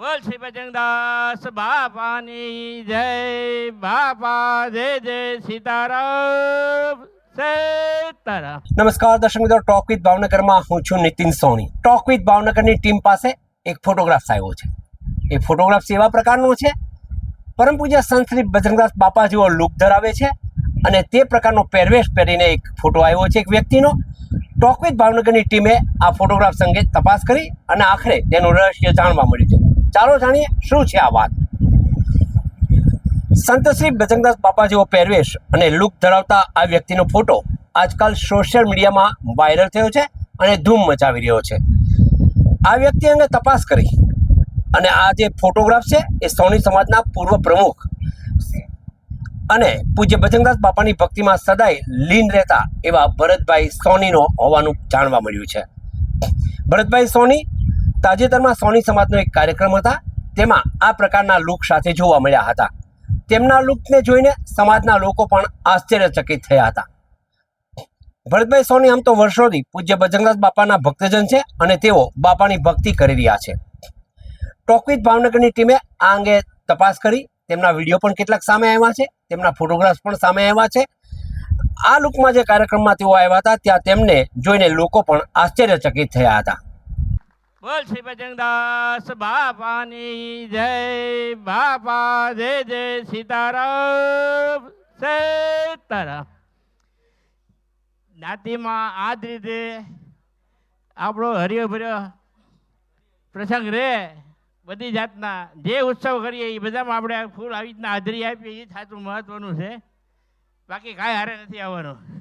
શ્રી ભજનદાસ બાપાની જય, બાપા, જય જય સીતારામ નમસ્કાર દર્શક મિત્રો, ટોક વિથ ભાવનગરમાં હું છું નીતિન સોની. ટોક વિથ ભાવનગરની ટીમ પાસે એક ફોટોગ્રાફ આવ્યો છે. એ ફોટોગ્રાફ એવા પ્રકારનો છે, પરમ પૂજ્ય સંત શ્રી બજરંગદાસ બાપા જેવો લુક ધરાવે છે અને તે પ્રકારનો પહેરવેશ પહેરીને એક ફોટો આવ્યો છે એક વ્યક્તિનો. ટોક વિથ ભાવનગરની ટીમે આ ફોટોગ્રાફ અંગે તપાસ કરી અને આખરે તેનું રહસ્ય જાણવા મળ્યું છે. ચાલો જાણીએ શું છે આ વાત. સંત શ્રી બજરંગદાસ બાપા જેવો પહેરવેશ અને લુક ધરાવતા આ વ્યક્તિનો ફોટો આજકાલ સોશિયલ મીડિયામાં વાયરલ થયો છે અને ધૂમ મચાવી રહ્યો છે. આ વ્યક્તિ અંગે તપાસ કરી અને આ જે ફોટોગ્રાફ છે એ સોની સમાજના પૂર્વ પ્રમુખ અને પૂજ્ય બજરંગદાસ બાપાની ભક્તિમાં સદાય લીન રહેતા એવા ભરતભાઈ સોનીનો હોવાનું જાણવા મળ્યું છે. ભરતભાઈ સોની તાજેતરમાં સોની સમાજનો એક કાર્યક્રમ હતા તેમાં આ પ્રકારના લુક સાથે જોવા મળ્યા હતા. તેમના લુકને જોઈને સમાજના લોકો પણ આશ્ચર્યચકિત થયા હતા. ભરતભાઈ સોની આમ તો વર્ષોથી પૂજ્ય બજરંગદાસ બાપાના ભક્તજન છે અને તેઓ બાપાની ભક્તિ કરી રહ્યા છે. ટોકવીત ભાવનગરની ટીમે આ અંગે તપાસ કરી. તેમના વીડિયો પણ કેટલાક સામે આવ્યા છે. તેમના ફોટોગ્રાફ્સ પણ સામે આવ્યા છે. આ લુકમાં જે કાર્યક્રમમાં તેઓ આવ્યા હતા, ત્યાં તેમને જોઈને લોકો પણ આશ્ચર્યચકિત થયા હતા. બોલ શ્રી બજરંગદાસ બાપાની જય, બાપા, જય જય સીતારામ સીતારામ. જ્ઞાતિમાં આ જ રીતે આપણો હરિયો ભર્યો પ્રસંગ રહે બધી જાતના જે ઉત્સવ કરીએ એ બધામાં આપણે ફૂલ આવી રીતના હાજરી આપીએ, એ સાચું મહત્વનું છે. બાકી કાંઈ હારે નથી આવવાનું.